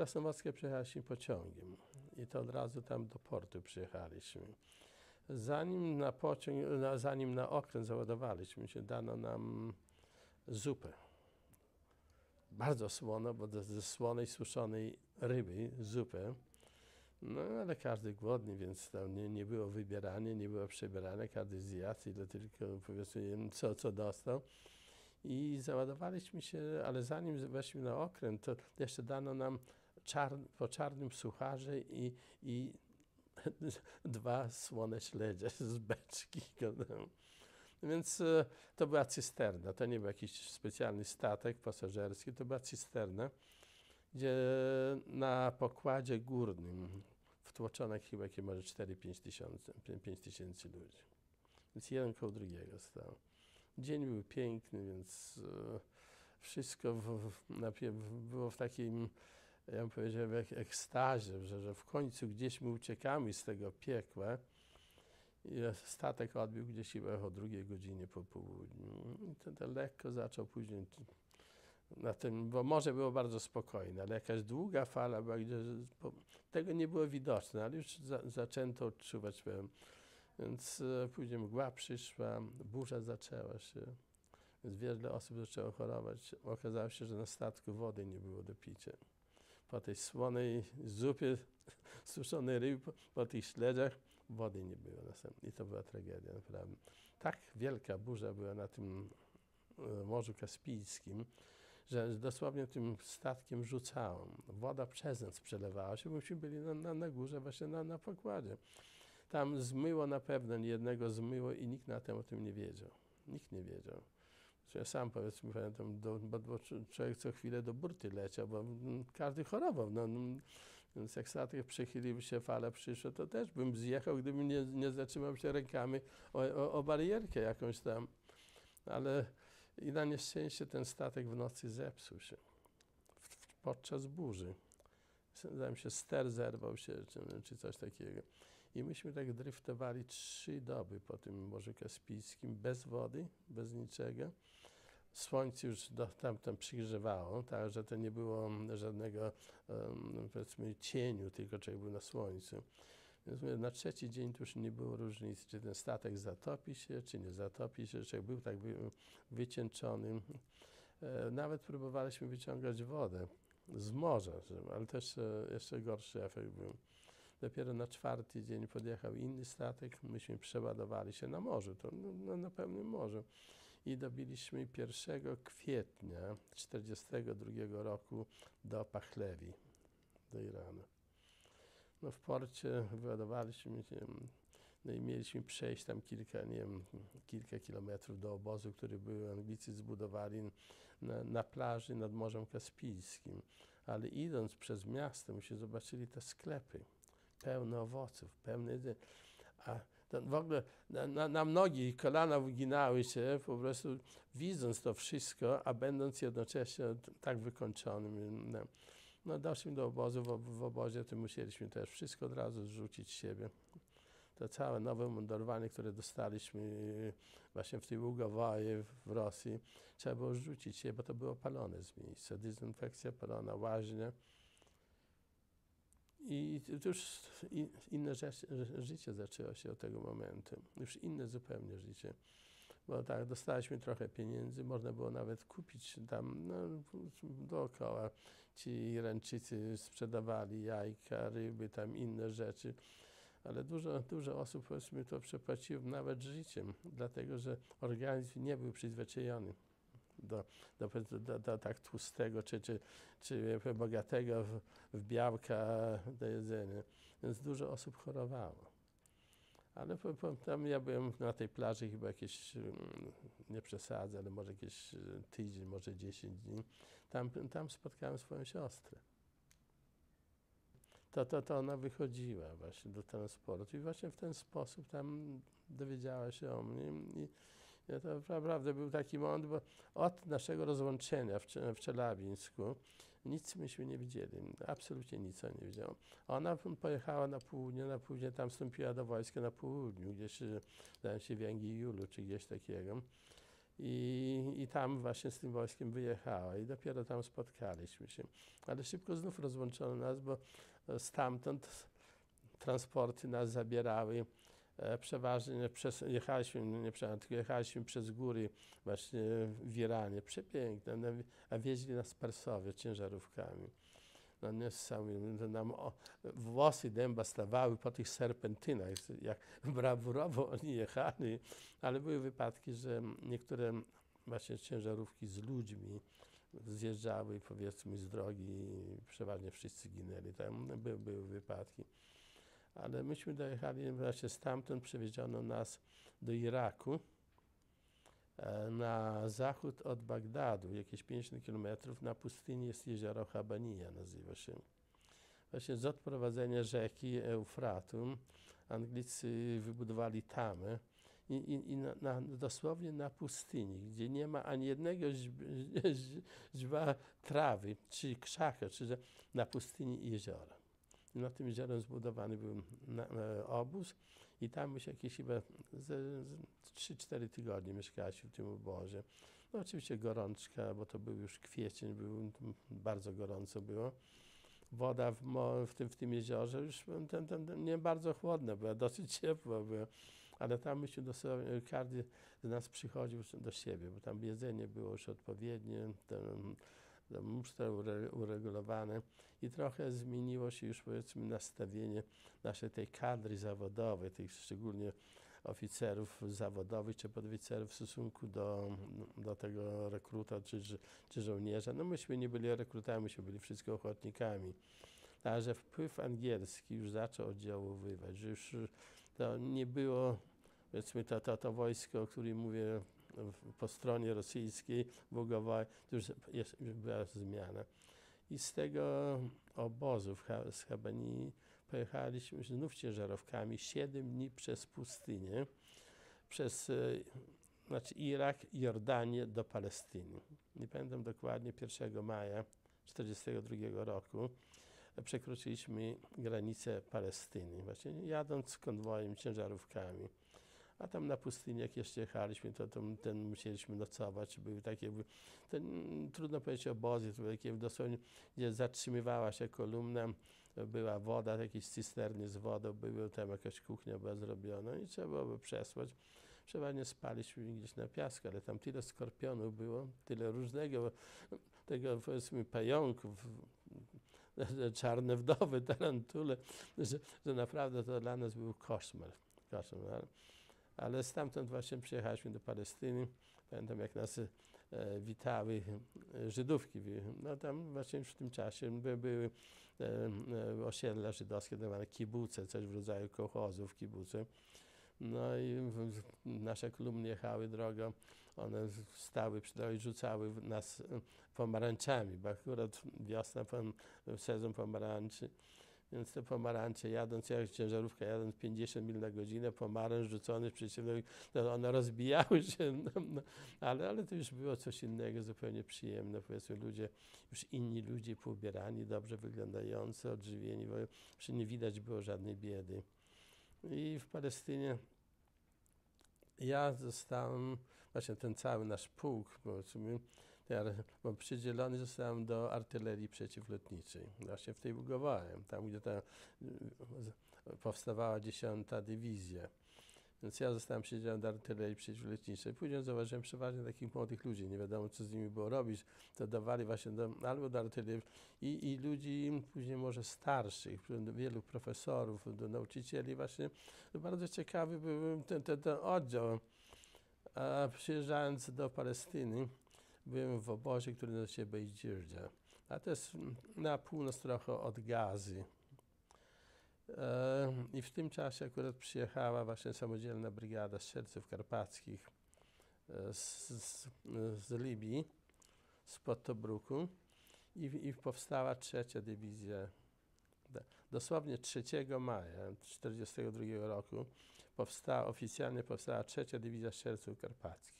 Krasnowackie przyjechaliśmy pociągiem i to od razu tam do portu przyjechaliśmy. Zanim na pociąg, na, zanim na okręt załadowaliśmy się, dano nam zupę. Bardzo słono, bo ze- ze słonej, suszonej ryby zupę. No ale każdy głodny, więc tam nie, nie było wybierania, nie było przebierania, każdy zjadł ile tylko powiedzmy co, co dostał. I załadowaliśmy się, ale zanim weszliśmy na okręt, to jeszcze dano nam po czarnym sucharze i, i dwa słone śledzie z beczki. Więc e, to była cysterna, to nie był jakiś specjalny statek pasażerski, to była cysterna, gdzie na pokładzie górnym wtłoczono chyba jakieś może 4-5 tysięcy, 5 tysięcy ludzi. Więc jeden koło drugiego stał. Dzień był piękny, więc e, wszystko w, w, było w takim, ja bym powiedział, jak ekstazie, że, że w końcu gdzieś my uciekamy z tego piekła. I statek odbił gdzieś chyba o drugiej godzinie po południu. I to, to lekko zaczął później na tym, bo morze było bardzo spokojne, ale jakaś długa fala była, tego nie było widoczne, ale już za, zaczęto odczuwać pewien. Więc e, później mgła przyszła, burza zaczęła się, więc wiele osób zaczęło chorować. Okazało się, że na statku wody nie było do picia. Po tej słonej zupie, suszonej ryby, po, tych śledziach wody nie było następnie. I to była tragedia, naprawdę. Tak wielka burza była na tym e, Morzu Kaspijskim, że dosłownie tym statkiem rzucało. Woda przez nas przelewała się, myśmy byli na, na, na górze, właśnie na, na pokładzie. Tam zmyło na pewno, jednego zmyło i nikt na tym o tym nie wiedział. Nikt nie wiedział. Ja sam powiedzmy pamiętam, do, bo, bo człowiek co chwilę do burty leciał, bo mm, każdy chorował. No, no, więc jak statek przechylił się, fala przyszła, to też bym zjechał, gdybym nie, nie zatrzymał się rękami o, o, o barierkę jakąś tam. Ale i na nieszczęście ten statek w nocy zepsuł się podczas burzy. Zdaje się, ster zerwał się, czy, czy coś takiego. I myśmy tak driftowali trzy doby po tym Morzu Kaspijskim, bez wody, bez niczego. Słońce już do, tam, tam przygrzewało, tak, że to nie było żadnego, um, powiedzmy, cieniu, tylko człowiek był na słońcu. Więc mówię, na trzeci dzień to już nie było różnicy, czy ten statek zatopi się, czy nie zatopi się, czy był tak wy, wycieńczony. E, nawet próbowaliśmy wyciągać wodę z morza, ale też e, jeszcze gorszy efekt był. Dopiero na czwarty dzień podjechał inny statek, myśmy przeładowali się na morzu, to no, na pełnym morzu. I dobiliśmy 1 kwietnia 1942 roku do Pachlewi, do Iranu. No w porcie wyładowaliśmy się, no i mieliśmy przejść tam kilka, nie wiem, kilka kilometrów do obozu, który był Anglicy zbudowali na, na plaży nad Morzem Kaspijskim. Ale idąc przez miasto, myśmy zobaczyli te sklepy pełne owoców, pełne jedzenia. A w ogóle na, na, na nogi kolana wyginały się po prostu widząc to wszystko, a będąc jednocześnie tak wykończonym. No, doszliśmy do obozu, w, w obozie to musieliśmy też wszystko od razu zrzucić z siebie. To całe nowe mundurowanie, które dostaliśmy właśnie w tej Ługowoje w Rosji, trzeba było rzucić się, bo to było palone z miejsca. Dezynfekcja palona, łaźnia. I już inne życie zaczęło się od tego momentu. Już inne zupełnie życie. Bo tak, dostaliśmy trochę pieniędzy, można było nawet kupić tam no, dookoła. Ci Irańczycy sprzedawali jajka, ryby, tam inne rzeczy. Ale dużo, dużo osób powiedzmy to przepłaciło nawet życiem, dlatego że organizm nie był przyzwyczajony do, do, do, do, tak tłustego czy, czy, czy bogatego w, w białka do jedzenia. Więc dużo osób chorowało. Ale tam ja byłem na tej plaży chyba jakieś, nie przesadzę, ale może jakieś tydzień, może 10 dni. Tam, tam spotkałem swoją siostrę. To, to, to ona wychodziła właśnie do transportu i właśnie w ten sposób tam dowiedziała się o mnie. I, ja to naprawdę był taki moment, bo od naszego rozłączenia w, w Czelabińsku nic myśmy nie widzieli, absolutnie nic nie widziałam. Ona pojechała na południe, na południe tam wstąpiła do wojska na południu, gdzieś zdaje się w Julu czy gdzieś takiego. I, I tam właśnie z tym wojskiem wyjechała i dopiero tam spotkaliśmy się. Ale szybko znów rozłączono nas, bo e, stamtąd transporty nas zabierały. E, przeważnie przez, jechaliśmy, nie przeważnie, jechaliśmy przez góry właśnie w Iranie. Przepiękne, a wieźli nas Persowie ciężarówkami. No niesamowite, nam o, włosy dęba stawały po tych serpentynach, jak brawurowo oni jechali, ale były wypadki, że niektóre właśnie ciężarówki z ludźmi zjeżdżały powiedzmy z drogi i przeważnie wszyscy ginęli. Tam były, były wypadki. Ale myśmy dojechali właśnie stamtąd, przewieziono nas do Iraku e, na zachód od Bagdadu, jakieś 50 km na pustyni jest jezioro Habania, nazywa się. Właśnie z odprowadzenia rzeki Eufratu Anglicy wybudowali tamę i, i, i na, na, dosłownie na pustyni, gdzie nie ma ani jednego źdźba trawy, czy krzaka, czy na pustyni jeziora. I nad tym jeziorem zbudowany był na, e, obóz i tam już jakieś chyba 3-4 tygodnie mieszkaliśmy w tym obozie. No oczywiście gorączka, bo to był już kwiecień, był, bardzo gorąco było. Woda w, w, tym, w tym jeziorze już ten, ten, nie bardzo chłodna była, dosyć ciepła była ale tam myśmy dosłownie, każdy z nas przychodził do siebie, bo tam jedzenie było już odpowiednie, ten, musztra ure, uregulowane i trochę zmieniło się już powiedzmy nastawienie naszej tej kadry zawodowej, tych szczególnie oficerów zawodowych czy podoficerów w stosunku do, do tego rekruta czy, czy żołnierza. No myśmy nie byli rekrutami, myśmy byli wszystko ochotnikami. A że wpływ angielski już zaczął oddziaływać, że już to nie było powiedzmy to, to, to wojsko, o którym mówię po stronie rosyjskiej, Bogowa, to już, już była zmiana. I z tego obozu w, z Habanii pojechaliśmy znów ciężarówkami 7 dni przez pustynię, przez e, znaczy Irak, Jordanię do Palestyny. Nie pamiętam dokładnie, 1 maja 1942 roku przekroczyliśmy granicę Palestyny, właśnie jadąc konwojem, ciężarówkami. A tam na pustyni, jak jeszcze jechaliśmy, to, to ten musieliśmy nocować. Były takie, ten, trudno powiedzieć obozy, to były takie dosłownie, gdzie zatrzymywała się kolumna, była woda, jakieś cysterny z wodą, były tam jakaś kuchnia była zrobiona i trzeba było przesłać. Przeważnie spaliśmy gdzieś na piasku, ale tam tyle skorpionów było, tyle różnego, tego powiedzmy pająków, czarne wdowy, tarantule, że, że naprawdę to dla nas był koszmar. koszmar ale stamtąd właśnie przyjechaliśmy do Palestyny. Pamiętam, jak nas e, witały e, Żydówki. No tam właśnie w tym czasie by, były e, osiedla żydowskie, zwane kibuce, coś w rodzaju kołchozów, kibuce. No i nasze kolumny jechały drogą, one stały przy drodze i rzucały nas pomarańczami, bo akurat wiosna, sezon pomarańczy. Więc te pomarańcze jadąc, jak ciężarówka jadąc 50 mil na godzinę, pomarańcz rzucony przeciwko, no one rozbijały się, no, no, ale, ale to już było coś innego, zupełnie przyjemne. Powiedzmy ludzie, już inni ludzie poubierani, dobrze wyglądający, odżywieni, bo już nie widać było żadnej biedy. I w Palestynie ja zostałem, właśnie ten cały nasz pułk, powiedzmy, ja, bo przydzielony zostałem do artylerii przeciwlotniczej. Właśnie w tej bugowałem, tam gdzie ta, powstawała dziesiąta dywizja. Więc ja zostałem przydzielony do artylerii przeciwlotniczej. Później zauważyłem przeważnie takich młodych ludzi, nie wiadomo co z nimi było robić, to dawali właśnie do, albo do artylerii i, i ludzi później może starszych, wielu profesorów, do nauczycieli właśnie. Bardzo ciekawy był ten, ten, ten oddział. A przyjeżdżając do Palestyny, byłem w obozie, który nazywa się Bejdzirdzia, a to jest na północ trochę od Gazy. E, I w tym czasie akurat przyjechała właśnie samodzielna brygada strzelców karpackich e, z, z, z Libii, spod Tobruku i, i powstała trzecia dywizja. Dosłownie 3 maja 1942 roku powstała, oficjalnie powstała trzecia dywizja strzelców karpackich.